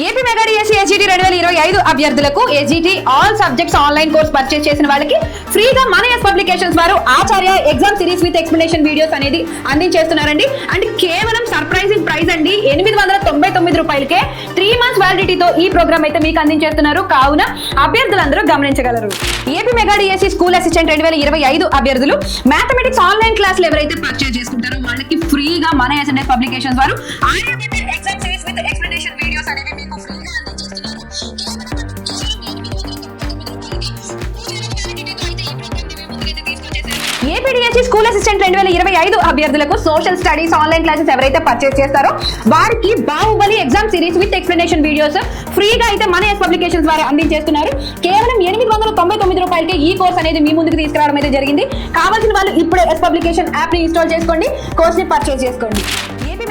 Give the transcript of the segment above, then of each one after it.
AP mega DSC ఏజీటీ రెండు వేల ఇరవై ఐదు అభ్యర్థులకు SGT all subjects online course purchase చేసిన వాళ్ళకి ఫ్రీగా మన ఎస్ పబ్లికేషన్స్ వారు Acharya exam series with explanation videos అనేది అందించేస్తున్నారండి. అండ్ కేవలం సర్ప్రైజింగ్ ప్రైస్ అండి. ఎనిమిది వందల తొంభై తొమ్మిది రూపాయలకే త్రీ మంత్స్ వ్యాలిడిటీతో ఈ ప్రోగ్రామ్ అయితే మీకు అందించేస్తున్నారు. కావున అభ్యర్థులందరూ గమనించగలరు. AP mega DSC school assistant రెండు వేల ఇరవై ఐదు అభ్యర్థులు మ్యాథమెటిక్స్ ఆన్లైన్ క్లాసులు ఎవరైతే పర్చేస్ చేసుకుంటారో వాళ్ళకి ఫ్రీగా మన ఎస్ఎన్ఎస్ పబ్లికేషన్స్ వారు exam series with explanation videos అనేవి స్కూల్ అసిస్టెంట్ రెండు వేల ఇరవై ఐదు అభ్యర్థులకు సోషల్ స్టడీస్ ఆన్లైన్ క్లాసెస్ ఎవరైతే పర్చేస్ చేస్తారో వారికి Baahubali exam series with explanation videos ఫ్రీగా అయితే మన ఎస్ పబ్లికేషన్స్ ద్వారా అందించేస్తున్నారు. కేవలం ఎనిమిది వందల తొంభై తొమ్మిది రూపాయలకి ఈ కోర్స్ అనేది మీ ముందుకు తీసుకురావడం అయితే జరిగింది. కావాల్సిన వాళ్ళు ఇప్పుడే ఎస్ పబ్లికేషన్ యాప్ని ఇన్స్టాల్ చేసుకోండి కోర్స్ని పర్చేస్ చేసుకోండి.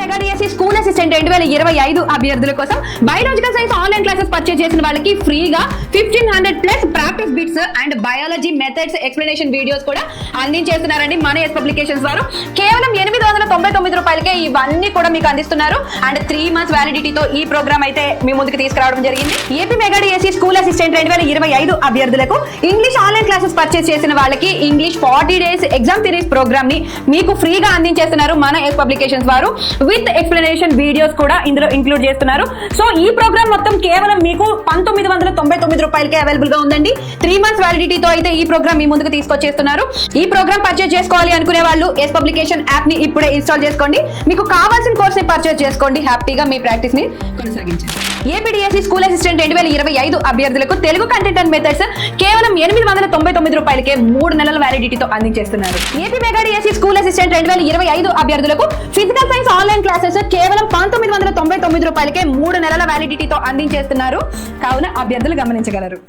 ఏపీ స్కూల్ అసిస్టెంట్ రెండు వేల ఇరవై ఐదు అభ్యర్థుల కోసం biological science online classes purchase చేసిన వాళ్ళకి ఫ్రీగా fifteen hundred plus practice bits and biology methods explanation videos కూడా అందించేస్తున్నారండి మన ఎస్ పబ్లికేషన్స్ వారు. కేవలం ఎనిమిది వందల తొంభై తొమ్మిది రూపాయలకే ఇవన్నీ కూడా మీకు అందిస్తున్నారు. అండ్ త్రీ మంత్స్ వ్యాలిడిటీతో ఈ ప్రోగ్రామ్ అయితే మీ ముందుకు తీసుకురావడం జరిగింది. ఏపీ మెగాడిఎస్సీ స్కూల్ అసిస్టెంట్ రెండు వేల ఇరవై ఐదు అభ్యర్థులకు ఇంగ్లీష్ ఆన్లైన్ క్లాసెస్ పర్చేస్ చేసిన వాళ్ళకి English forty days exam series ప్రోగ్రామ్ని మీకు ఫ్రీగా అందించేస్తున్నారు మన ఎస్ పబ్లికేషన్స్ వారు. విత్ ఎక్స్ప్లెనేషన్ వీడియోస్ కూడా ఇందులో ఇంక్లూడ్ చేస్తున్నారు. సో ఈ ప్రోగ్రామ్ మొత్తం కేవలం మీకు పంతొమ్మిది వందల తొంభై తొమ్మిది రూపాయలకే అవైలబుల్గా ఉందండి. త్రీ మంత్స్ వ్యాలిడిటీతో అయితే ఈ ప్రోగ్రామ్ మీ ముందుకు తీసుకొచ్చేస్తున్నారు. ఈ ప్రోగ్రామ్ పర్చేస్ చేసుకోవాలి అనుకునే వాళ్ళు ఎస్ పబ్లికేషన్ యాప్ని ఇప్పుడే ఇన్స్టాల్ చేసుకోండి. మీకు కావాల్సిన కోర్స్ని పర్చేస్ చేసుకోండి. హ్యాపీగా మీ ప్రాక్టీస్ని కొనసాగించండి. ఏపీడీఎస్సీ స్కూల్ అసిస్టెంట్ రెండు వేల ఇరవై ఐదు అభ్యర్థులకు తెలుగు కంటెంట్ అండ్ మెథడ్స్ కేవలం ఎనిమిది వందల తొంభై తొమ్మిది రూపాయలకే మూడు నెలల వ్యాలిడిటీతో అందించేస్తున్నారు. AP mega DSC school assistant రెండు వేల ఇరవై ఐదు అభ్యర్థులకు ఫిజికల్ సైన్స్ ఆన్లైన్ క్లాసెస్ కేవలం పంతొమ్మిది వందల తొంభై తొమ్మిది రూపాయలకే మూడు నెలల వ్యాలిడిటీతో అందించేస్తున్నారు. కావున అభ్యర్థులు గమనించగలరు.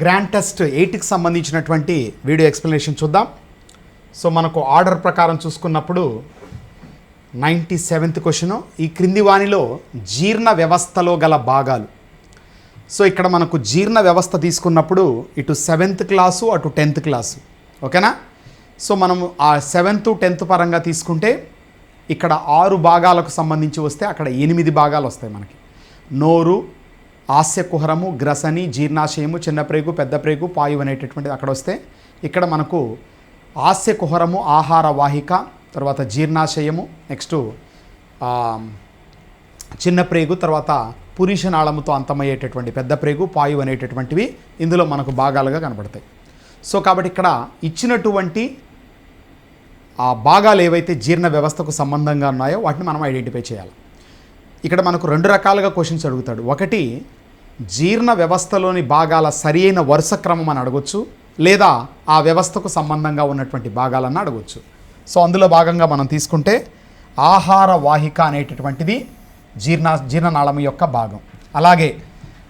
గ్రాండ్ టెస్ట్ ఎయిట్కి సంబంధించినటువంటి వీడియో ఎక్స్ప్లెనేషన్ చూద్దాం. సో మనకు ఆర్డర్ ప్రకారం చూసుకున్నప్పుడు నైంటీ సెవెంత్ క్వశ్చను ఈ క్రింది వాణిలో జీర్ణ వ్యవస్థలో గల భాగాలు. సో ఇక్కడ మనకు జీర్ణ వ్యవస్థ తీసుకున్నప్పుడు ఇటు సెవెంత్ క్లాసు అటు టెన్త్ క్లాసు. ఓకేనా? సో మనం ఆ సెవెంత్ టెన్త్ పరంగా తీసుకుంటే ఇక్కడ ఆరు భాగాలకు సంబంధించి వస్తే అక్కడ ఎనిమిది భాగాలు వస్తాయి మనకి. నోరు ఆస్యకుహరము గ్రసని జీర్ణాశయము చిన్న ప్రేగు పాయు అనేటటువంటిది అక్కడ వస్తే ఇక్కడ మనకు ఆస్యకుహరము ఆహార వాహిక తర్వాత జీర్ణాశయము నెక్స్ట్ చిన్న ప్రేగు తర్వాత పురుష నాళముతో అంతమయ్యేటటువంటి పెద్ద ప్రేగు పాయు అనేటటువంటివి ఇందులో మనకు భాగాలుగా కనబడతాయి. సో కాబట్టి ఇక్కడ ఇచ్చినటువంటి ఆ భాగాలు ఏవైతే జీర్ణ వ్యవస్థకు సంబంధంగా ఉన్నాయో వాటిని మనం ఐడెంటిఫై చేయాలి. ఇక్కడ మనకు రెండు రకాలుగా క్వశ్చన్స్ అడుగుతాడు. ఒకటి జీర్ణ వ్యవస్థలోని భాగాల సరియైన వరుస క్రమం అని అడగొచ్చు లేదా ఆ వ్యవస్థకు సంబంధంగా ఉన్నటువంటి భాగాలన్న అడగొచ్చు. సో అందులో భాగంగా మనం తీసుకుంటే ఆహార వాహిక అనేటటువంటిది జీర్ణ జీర్ణనాళము యొక్క భాగం. అలాగే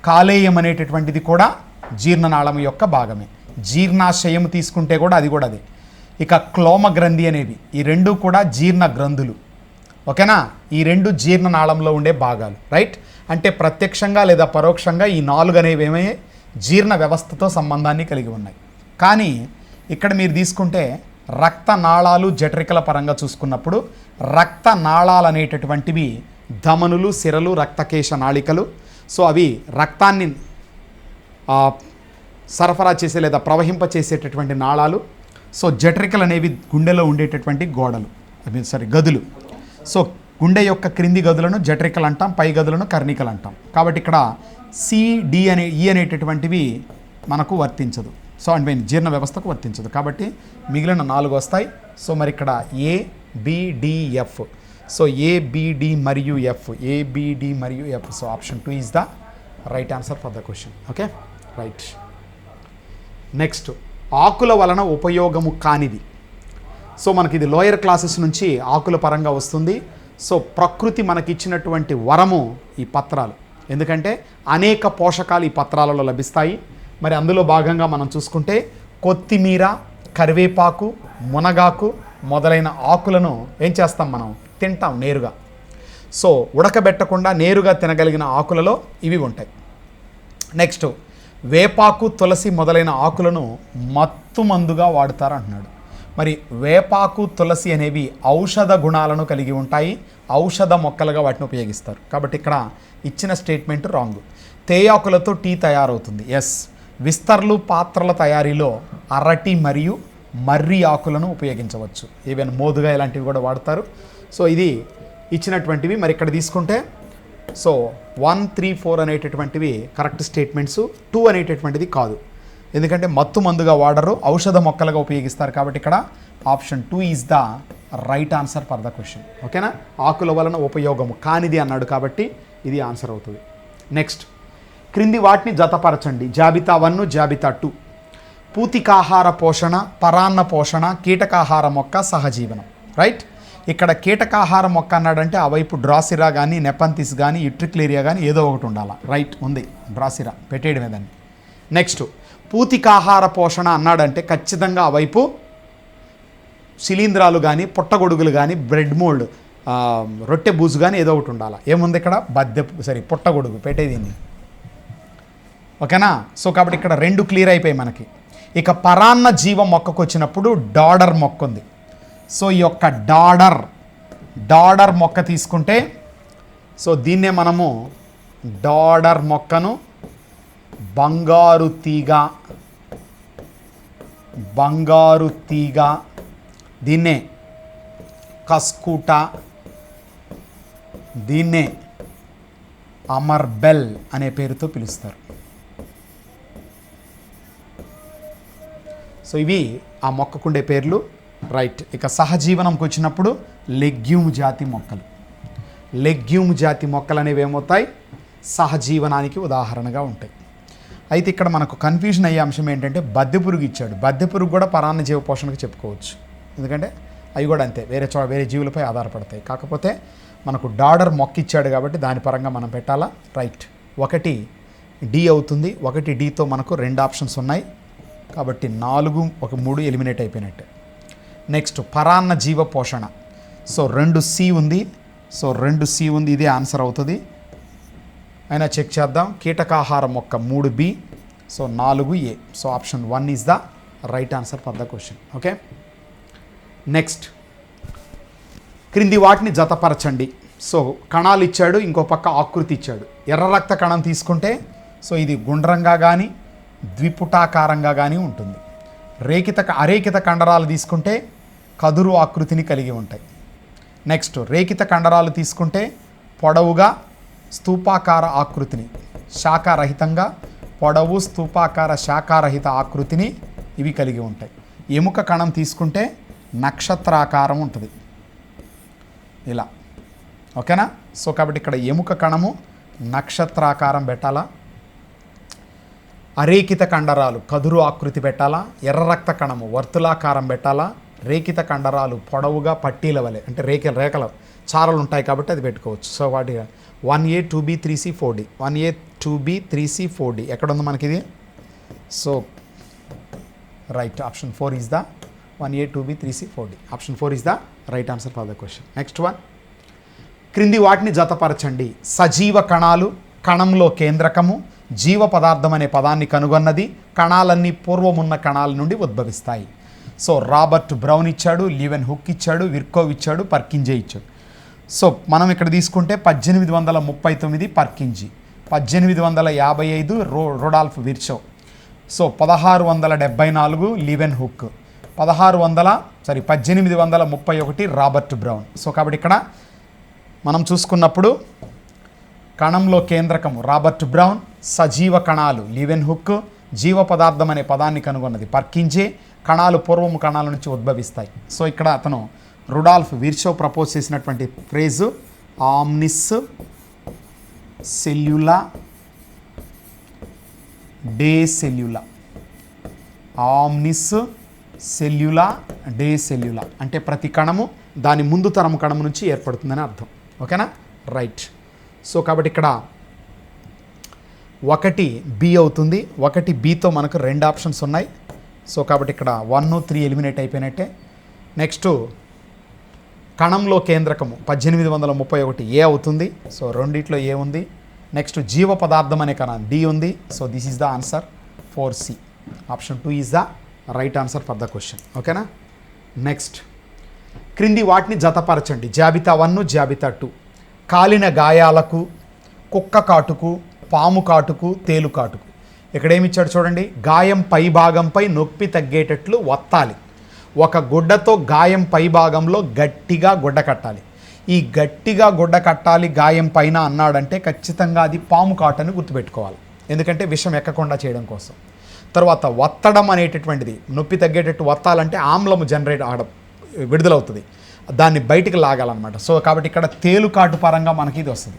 కాలేయం అనేటటువంటిది కూడా జీర్ణనాళము యొక్క భాగమే. జీర్ణాశయం తీసుకుంటే కూడా అది కూడా అదే. ఇక క్లోమ గ్రంథి అనేవి ఈ రెండు కూడా జీర్ణ గ్రంథులు. ఓకేనా? ఈ రెండు జీర్ణనాళంలో ఉండే భాగాలు రైట్? అంటే ప్రత్యక్షంగా లేదా పరోక్షంగా ఈ నాలుగు అనేవి ఏమయ్యాయి జీర్ణ వ్యవస్థతో సంబంధాన్ని కలిగి ఉన్నాయి. కానీ ఇక్కడ మీరు తీసుకుంటే రక్త నాళాలు జఠరికల పరంగా చూసుకున్నప్పుడు రక్త నాళాలు అనేటటువంటివి ధమనులు సిరలు రక్తకేశ నాళికలు. సో అవి రక్తాన్ని సరఫరా చేసే లేదా ప్రవహింప చేసేటటువంటి నాళాలు. సో జఠరికలు అనేవి గుండెలో ఉండేటటువంటి గోడలు. ఐ మీన్ సారీ గదులు. సో గుండె యొక్క క్రింది గదులను జఠరికలు అంటాం పై గదులను కర్ణికలు అంటాం. కాబట్టి ఇక్కడ సిడి అనే ఈ అనేటటువంటివి మనకు వర్తించదు. సో అండ్ మీన్ జీర్ణ వ్యవస్థకు వర్తించదు. కాబట్టి మిగిలిన నాలుగు వస్తాయి. సో మరి ఇక్కడ ఏ బిడిఎఫ్ సో ఏబిడి మరియు ఎఫ్ ఏబిడి మరియు F so option two is the right answer for the question okay right next ఆకుల వలన ఉపయోగము కానిది. సో మనకి ఇది లోయర్ క్లాసెస్ నుంచి ఆకుల పరంగా వస్తుంది. సో ప్రకృతి మనకిచ్చినటువంటి వరము ఈ పత్రాలు. ఎందుకంటే అనేక పోషకాలు ఈ పత్రాలలో లభిస్తాయి. మరి అందులో భాగంగా మనం చూసుకుంటే కొత్తిమీర కరివేపాకు మునగాకు మొదలైన ఆకులను ఏం చేస్తాం మనం? తింటాం నేరుగా. సో ఉడకబెట్టకుండా నేరుగా తినగలిగిన ఆకులలో ఇవి ఉంటాయి. నెక్స్ట్ వేపాకు తులసి మొదలైన ఆకులను మత్తు మందుగా వాడతారు అంటున్నాడు మరి వేపాకు తులసి అనేవి ఔషధ గుణాలను కలిగి ఉంటాయి. ఔషధ మొక్కలుగా వాటిని ఉపయోగిస్తారు. కాబట్టి ఇక్కడ ఇచ్చిన స్టేట్మెంట్ రాంగ్. తేయాకులతో టీ తయారవుతుంది. ఎస్ విస్తర్లు పాత్రల తయారీలో అరటి మరియు మర్రి ఆకులను ఉపయోగించవచ్చు. ఈవెన్ మోదుగా ఇలాంటివి కూడా వాడతారు. సో ఇది ఇచ్చినటువంటివి. మరి ఇక్కడ తీసుకుంటే సో వన్ త్రీ ఫోర్ అనేటటువంటివి కరెక్ట్ స్టేట్మెంట్స్ టూ అనేటటువంటిది కాదు. ఎందుకంటే మత్తు మందుగా వాడరు ఔషధ మొక్కలుగా ఉపయోగిస్తారు కాబట్టి ఇక్కడ option two is the right answer for the question ఓకేనా ఆకుల వలన ఉపయోగము కానిది అన్నాడు కాబట్టి ఇది ఆన్సర్ అవుతుంది. నెక్స్ట్ క్రింది వాటిని జతపరచండి. జాబితా వన్ జాబితా టూ పూతికాహార పోషణ పరాన్న పోషణ కీటకాహార మొక్క సహజీవనం. రైట్ ఇక్కడ కీటకాహార మొక్క అన్నాడంటే ఆ వైపు డ్రాసిరా కానీ నెపంతిస్ కానీ ఇట్రిక్లేరియా కానీ ఏదో ఒకటి ఉండాలి? రైట్ ఉంది. డ్రాసిరా. పెట్టేయడమే దాన్ని. నెక్స్ట్ పూతికాహార పోషణ అన్నాడంటే ఖచ్చితంగా ఆ వైపు శిలీంధ్రాలు కానీ పుట్టగొడుగులు కానీ బ్రెడ్ మోల్డ్ రొట్టె బూజు కానీ ఏదో ఒకటి ఉండాలి? ఏముంది ఇక్కడ? బద్దె సరి పుట్టగొడుగు. పెట్టేది ఓకేనా? సో కాబట్టి ఇక్కడ రెండు క్లియర్ అయిపోయాయి మనకి. ఇక పరాన్న జీవ మొక్కకు వచ్చినప్పుడు డాడర్ మొక్క ఉంది సో ఈ యొక్క డాడర్ డాడర్ మొక్క తీసుకుంటే సో దీన్నే మనము డాడర్ మొక్కను బంగారు తీగ బంగారు తీగ దీన్నే కస్కూట దీన్నే అమర్బెల్ అనే పేరుతో పిలుస్తారు. సో ఇవి ఆ మొక్కకుండే పేర్లు. రైట్. ఇక సహజీవనంకి వచ్చినప్పుడు లెగ్యూమ్ జాతి మొక్కలు. లెగ్యూమ్ జాతి మొక్కలు అనేవి ఏమవుతాయి? సహజీవనానికి ఉదాహరణగా ఉంటాయి. అయితే ఇక్కడ మనకు కన్ఫ్యూజన్ అయ్యే అంశం ఏంటంటే బద్దె పురుగు ఇచ్చాడు. బద్దె పురుగు కూడా పరాన్న జీవ పోషణకు చెప్పుకోవచ్చు. ఎందుకంటే అవి కూడా అంతే. వేరే చో వేరే జీవులపై ఆధారపడతాయి. కాకపోతే మనకు డాడర్ మొక్క ఇచ్చాడు కాబట్టి దాని పరంగా మనం పెట్టాలా? రైట్. ఒకటి డి అవుతుంది. ఒకటి డితో మనకు రెండు ఆప్షన్స్ ఉన్నాయి. కాబట్టి నాలుగు ఒక మూడు ఎలిమినేట్ అయిపోయినట్టే. నెక్స్ట్ పరాన్న జీవ పోషణ. సో రెండు సి ఉంది. సో రెండు సి ఉంది ఇదే ఆన్సర్ అవుతుంది. అయినా చెక్ చేద్దాం. కీటకాహార మొక్క మూడు బి. సో నాలుగు A. So option one is the right answer for the question okay next క్రింది వాటిని జతపరచండి. సో కణాలు ఇచ్చాడు ఇంకో పక్క ఆకృతి ఇచ్చాడు. ఎర్ర రక్త కణం తీసుకుంటే సో ఇది గుండ్రంగా కానీ ద్విపుటాకారంగా కానీ ఉంటుంది. రేఖిత అరేఖిత కండరాలు తీసుకుంటే కదురు ఆకృతిని కలిగి ఉంటాయి. నెక్స్ట్ రేఖిత కండరాలు తీసుకుంటే పొడవుగా స్తూపాకార ఆకృతిని శాఖారహితంగా పొడవు స్తూపాకార శాఖారహిత ఆకృతిని ఇవి కలిగి ఉంటాయి. ఎముక కణం తీసుకుంటే నక్షత్రాకారం ఉంటుంది. ఇలా. ఓకేనా? సో కాబట్టి ఇక్కడ ఎముక కణము నక్షత్రాకారం పెట్టాలా? అరేకిత కండరాలు కదురు ఆకృతి పెట్టాలా? ఎర్ర రక్త కణము వర్తులాకారం పెట్టాలా? రేకిత కండరాలు పొడవుగా పట్టీల వలె అంటే రేఖ రేఖల చారలు ఉంటాయి కాబట్టి అది పెట్టుకోవచ్చు. సో వాటి one A two B three C four D. One A two B three C four D. ఎక్కడ ఉంది మనకి ఇది so right option four is the one A two B three C four D. Option four is the right answer for the question. Next one. క్రింది వాటిని జతపరచండి. సజీవ కణాలు కణంలో కేంద్రకము జీవ పదార్థం అనే పదాన్ని కనుగొన్నది కణాలన్నీ పూర్వమున్న కణాల నుండి ఉద్భవిస్తాయి. సో రాబర్ట్ బ్రౌన్ ఇచ్చాడు లివెన్ హుక్ ఇచ్చాడు విర్కోవ్ ఇచ్చాడు పర్కింజే ఇచ్చాడు. సో మనం ఇక్కడ తీసుకుంటే పద్దెనిమిది వందల ముప్పై తొమ్మిది పర్కింజీ పద్దెనిమిది వందల యాభై ఐదు రో రొడాల్ఫ్ విర్చో. సో పదహారు వందల డెబ్బై నాలుగు లివెన్ హుక్ పదహారు వందల సారీ పద్దెనిమిది వందల ముప్పై ఒకటి రాబర్ట్ బ్రౌన్. సో కాబట్టి ఇక్కడ మనం చూసుకున్నప్పుడు కణంలో కేంద్రకము రాబర్ట్ బ్రౌన్ సజీవ కణాలు లివెన్ హుక్ జీవ పదార్థం అనే పదాన్ని కనుగొన్నది. పర్కించే కణాలు పూర్వము కణాల నుంచి ఉద్భవిస్తాయి. సో ఇక్కడ అతను రుడాల్ఫ్ వీర్షో ప్రపోజ్ చేసినటువంటి ఫ్రేజు ఆమ్నిస్ సెల్యులా డే సెల్యులా. ఆమ్నిస్ సెల్యులా డే సెల్యులా. అంటే ప్రతి కణము దాని ముందు తరం కణము నుంచి ఏర్పడుతుందని అర్థం. ఓకేనా? రైట్. సో కాబట్టి ఇక్కడ ఒకటి బి అవుతుంది. ఒకటి బితో మనకు రెండు ఆప్షన్స్ ఉన్నాయి. సో కాబట్టి ఇక్కడ వన్ త్రీ ఎలిమినేట్ అయిపోయినట్టే. నెక్స్ట్ కణంలో కేంద్రకము పద్దెనిమిది వందల ముప్పై ఒకటి ఏ అవుతుంది. సో రెండిట్లో ఏ ఉంది. నెక్స్ట్ జీవ పదార్థం అనే కణం డి ఉంది. So this is the answer four C option two is the right answer for the question ఓకేనా నెక్స్ట్ క్రింది వాటిని జతపరచండి. జాబితా వన్ జాబితా టూ కాలిన గాయాలకు కుక్క కాటుకు పాము కాటుకు తేలు కాటుకు. ఇక్కడ చూడండి? గాయం పై భాగంపై నొప్పి తగ్గేటట్లు వత్తాలి. ఒక గుడ్డతో గాయం పై భాగంలో గట్టిగా గుడ్డ కట్టాలి. ఈ గట్టిగా గుడ్డ కట్టాలి గాయం పైన అన్నాడంటే ఖచ్చితంగా అది పాము కాటని గుర్తుపెట్టుకోవాలి. ఎందుకంటే విషం ఎక్కకుండా చేయడం కోసం. తర్వాత వత్తడం అనేటటువంటిది. నొప్పి తగ్గేటట్టు వత్తాలంటే ఆమ్లము జనరేట్ ఆడ విడుదలవుతుంది. దాన్ని బయటికి లాగాలన్నమాట. సో కాబట్టి ఇక్కడ తేలుకాటు పరంగా మనకి ఇది వస్తుంది.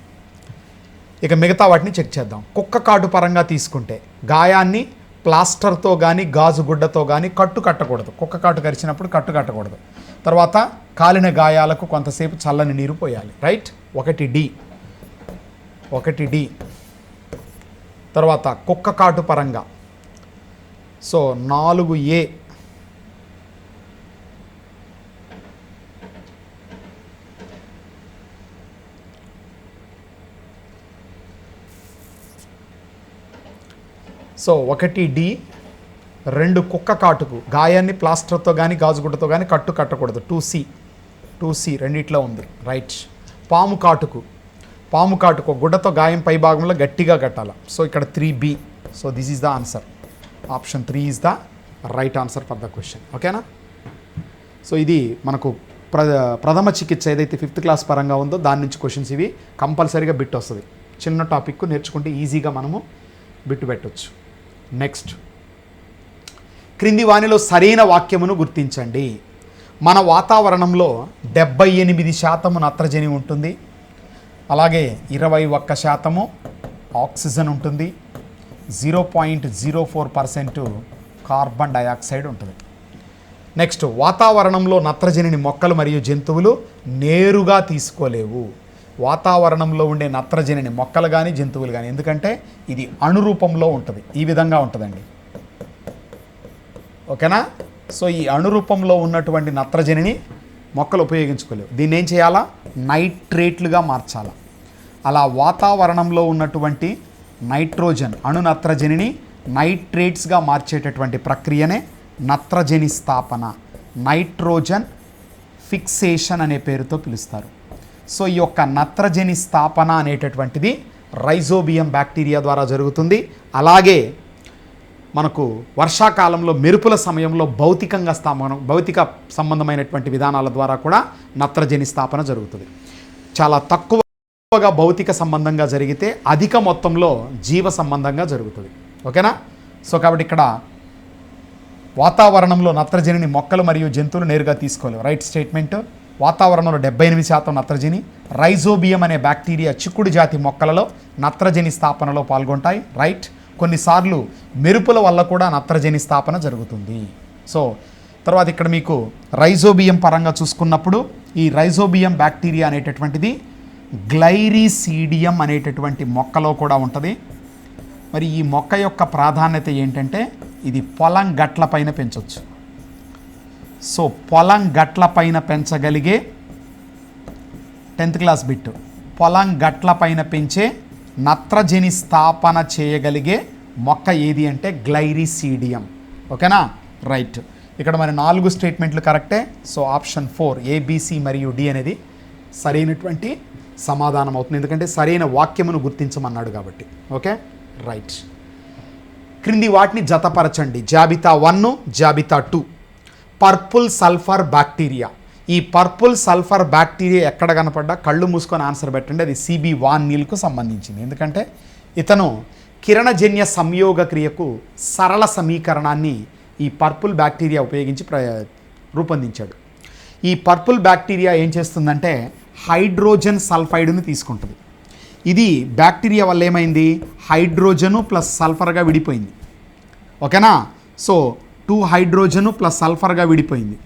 ఇక మిగతా వాటిని చెక్ చేద్దాం. కుక్క కాటు పరంగా తీసుకుంటే గాయాన్ని ప్లాస్టర్తో కానీ గాజు గుడ్డతో కానీ కట్టు కట్టకూడదు. కుక్క కాటు కరిచినప్పుడు కట్టు కట్టకూడదు. తర్వాత కాలిన గాయాలకు కొంతసేపు చల్లని నీరు పోయాలి. రైట్? ఒకటి డి. ఒకటి డి. తర్వాత కుక్క కాటు పరంగా. సో నాలుగు ఏ సో ఒకటి డి రెండు కుక్క కాటుకు. గాయాన్ని ప్లాస్టర్తో కానీ గాజుగుడ్డతో కానీ కట్టు కట్టకూడదు. Two C. టూ సి రెండిట్లో ఉంది. రైట్. పాము కాటుకు. పాము కాటుకు గుడ్డతో గాయం పై భాగంలో గట్టిగా కట్టాలి. సో ఇక్కడ three B. So this is the answer. Option three is the right answer for the question. ఓకేనా? సో ఇది మనకు ప్ర ప్రథమ చికిత్స ఏదైతే ఫిఫ్త్ క్లాస్ పరంగా ఉందో దాని నుంచి క్వశ్చన్స్ ఇవి కంపల్సరీగా బిట్ వస్తుంది. చిన్న టాపిక్ నేర్చుకుంటే ఈజీగా మనము బిట్టు పెట్టవచ్చు నెక్స్ట్ క్రింది వానిలో సరైన వాక్యమును గుర్తించండి. మన వాతావరణంలో డెబ్బై ఎనిమిది శాతము నత్రజని ఉంటుంది. అలాగే ఇరవై ఒక్క శాతము ఆక్సిజన్ ఉంటుంది. Zero point zero four percent carbon dioxide ఉంటుంది. నెక్స్ట్ వాతావరణంలో నత్రజనిని మొక్కలు మరియు జంతువులు నేరుగా తీసుకోలేవు. వాతావరణంలో ఉండే నత్రజనిని మొక్కలు కానీ జంతువులు కానీ ఎందుకంటే ఇది అణురూపంలో ఉంటుంది. ఈ విధంగా ఉంటుందండి. ఓకేనా? సో ఈ అణురూపంలో ఉన్నటువంటి నత్రజనిని మొక్కలు ఉపయోగించుకోలేవు. దీన్ని ఏం చేయాలా? నైట్రేట్లుగా మార్చాలా. అలా వాతావరణంలో ఉన్నటువంటి నైట్రోజన్ అణు నత్రజనిని నైట్రేట్స్గా మార్చేటటువంటి ప్రక్రియనే నత్రజని స్థాపన. నైట్రోజన్ ఫిక్సేషన్ అనే పేరుతో పిలుస్తారు. సో ఈ యొక్క నత్రజని స్థాపన అనేటటువంటిది రైజోబియం బ్యాక్టీరియా ద్వారా జరుగుతుంది. అలాగే మనకు వర్షాకాలంలో మెరుపుల సమయంలో భౌతికంగా స్థాపన భౌతిక సంబంధమైనటువంటి విధానాల ద్వారా కూడా నత్రజని స్థాపన జరుగుతుంది. చాలా తక్కువగా భౌతిక సంబంధంగా జరిగితే అధిక మొత్తంలో జీవ సంబంధంగా జరుగుతుంది. ఓకేనా? సో కాబట్టి ఇక్కడ వాతావరణంలో నత్రజనిని మొక్కలు మరియు జంతువులు నేరుగా తీసుకోలేవు. రైట్ స్టేట్మెంట్ వాతావరణంలో డెబ్బై ఎనిమిది శాతం నత్రజని రైజోబియం అనే బ్యాక్టీరియా చిక్కుడు జాతి మొక్కలలో నత్రజని స్థాపనలో పాల్గొంటాయి. రైట్. కొన్నిసార్లు మెరుపుల వల్ల కూడా నత్రజని స్థాపన జరుగుతుంది. సో తర్వాత ఇక్కడ మీకు రైజోబియం పరంగా చూసుకున్నప్పుడు ఈ రైజోబియం బ్యాక్టీరియా అనేటటువంటిది గ్లైరీసీడియం అనేటటువంటి మొక్కలో కూడా ఉంటుంది. మరి ఈ మొక్క యొక్క ప్రాధాన్యత ఏంటంటే ఇది పొలం గట్ల పైన పెంచవచ్చు సో పొలం గట్ల పైన పెంచగలిగే టెన్త్ క్లాస్ బిట్. పొలం గట్ల పైన పెంచే నత్రజని స్థాపన చేయగలిగే మొక్క ఏది అంటే గ్లైరిసీడియం. ఓకేనా? రైట్. ఇక్కడ మరి నాలుగు స్టేట్మెంట్లు కరెక్టే. సో ఆప్షన్ ఫోర్ ఏబిసి మరియు డి అనేది సరైనటువంటి సమాధానం అవుతుంది. ఎందుకంటే సరైన వాక్యమును గుర్తించమన్నాడు కాబట్టి. ఓకే? రైట్. క్రింది వాటిని జతపరచండి. జాబితా వన్ జాబితా టూ. Purple sulphur bacteria. ఈ పర్పుల్ సల్ఫర్ బ్యాక్టీరియా ఎక్కడ కనపడ్డా? కళ్ళు మూసుకొని ఆన్సర్ పెట్టండి. అది సిబి వాన్ నీల్కు సంబంధించింది. ఎందుకంటే ఇతను కిరణజన్య సంయోగ క్రియకు సరళ సమీకరణాన్ని ఈ పర్పుల్ బ్యాక్టీరియా ఉపయోగించి ప్ర రూపొందించాడు. ఈ పర్పుల్ బ్యాక్టీరియా ఏం చేస్తుందంటే హైడ్రోజన్ సల్ఫైడ్ని తీసుకుంటుంది. ఇది బ్యాక్టీరియా వల్ల ఏమైంది? హైడ్రోజను ప్లస్ సల్ఫర్గా విడిపోయింది. ఓకేనా? సో టూ హైడ్రోజను ప్లస్ సల్ఫర్గా విడిపోయింది.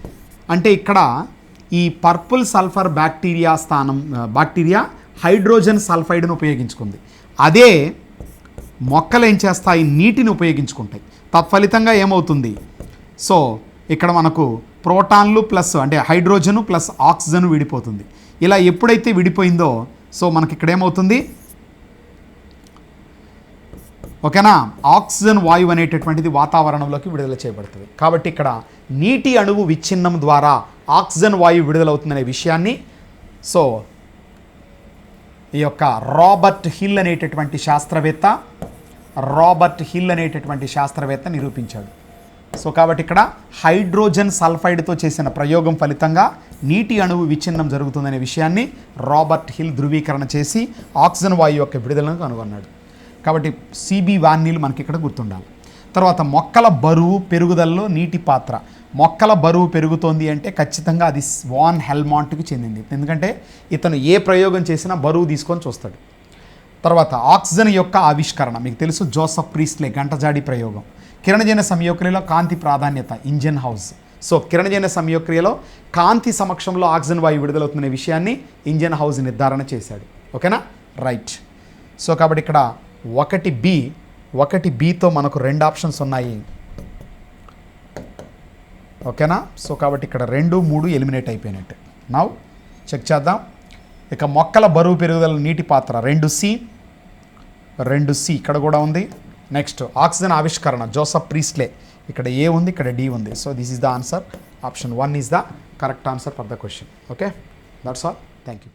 అంటే ఇక్కడ ఈ పర్పుల్ సల్ఫర్ బ్యాక్టీరియా స్థానం బ్యాక్టీరియా హైడ్రోజన్ సల్ఫైడ్ను ఉపయోగించుకుంది. అదే మొక్కలు ఏం చేస్తాయి? నీటిని ఉపయోగించుకుంటాయి. తత్ఫలితంగా ఏమవుతుంది? సో ఇక్కడ మనకు ప్రోటాన్లు ప్లస్ అంటే హైడ్రోజను ప్లస్ ఆక్సిజన్ విడిపోతుంది. ఇలా ఎప్పుడైతే విడిపోయిందో సో మనకి ఇక్కడ ఏమవుతుంది ఓకేనా? ఆక్సిజన్ వాయువు అనేటటువంటిది వాతావరణంలోకి విడుదల చేయబడుతుంది. కాబట్టి ఇక్కడ నీటి అణువు విచ్ఛిన్నం ద్వారా ఆక్సిజన్ వాయువు విడుదలవుతుందనే విషయాన్ని సో ఈ యొక్క రాబర్ట్ హిల్ అనేటటువంటి శాస్త్రవేత్త రాబర్ట్ హిల్ అనేటటువంటి శాస్త్రవేత్త నిరూపించాడు. సో కాబట్టి ఇక్కడ హైడ్రోజన్ సల్ఫైడ్తో చేసిన ప్రయోగం ఫలితంగా నీటి అణువు విచ్ఛిన్నం జరుగుతుందనే విషయాన్ని రాబర్ట్ హిల్ ధృవీకరణ చేసి ఆక్సిజన్ వాయువు యొక్క విడుదలను కనుగొన్నాడు. కాబట్టి సిబి వాన్నీలు మనకి ఇక్కడ గుర్తుండాలి. తర్వాత మొక్కల బరువు పెరుగుదలలో నీటి పాత్ర. మొక్కల బరువు పెరుగుతోంది అంటే ఖచ్చితంగా అది వాన్ హెల్మాంట్కి చెందింది. ఎందుకంటే ఇతను ఏ ప్రయోగం చేసినా బరువు తీసుకొని చూస్తాడు. తర్వాత ఆక్సిజన్ యొక్క ఆవిష్కరణ. మీకు తెలుసు జోసఫ్ ప్రీస్లే గంటజాడి ప్రయోగం. కిరణజన సంయోక్రియలో కాంతి ప్రాధాన్యత ఇంజన్ హౌస్. సో కిరణజన సంయోక్రియలో కాంతి సమక్షంలో ఆక్సిజన్ వాయువు విడుదలవుతున్న విషయాన్ని ఇంజన్ హౌస్ నిర్ధారణ చేశాడు. ఓకేనా? రైట్. సో కాబట్టి ఇక్కడ ఒకటి బి ఒకటి బితో మనకు రెండు ఆప్షన్స్ ఉన్నాయి. ఓకేనా? సో కాబట్టి ఇక్కడ రెండు మూడు ఎలిమినేట్ అయిపోయినట్టు. నవ్ చెక్ చేద్దాం. ఇక మొక్కల బరువు పెరుగుదల నీటి పాత్ర రెండు సి రెండు సి ఇక్కడ కూడా ఉంది. నెక్స్ట్ ఆక్సిజన్ ఆవిష్కరణ జోసఫ్ ప్రీస్లే. ఇక్కడ ఏ ఉంది ఇక్కడ డి ఉంది. So this is the answer option one is the correct answer for the question okay that's all thank you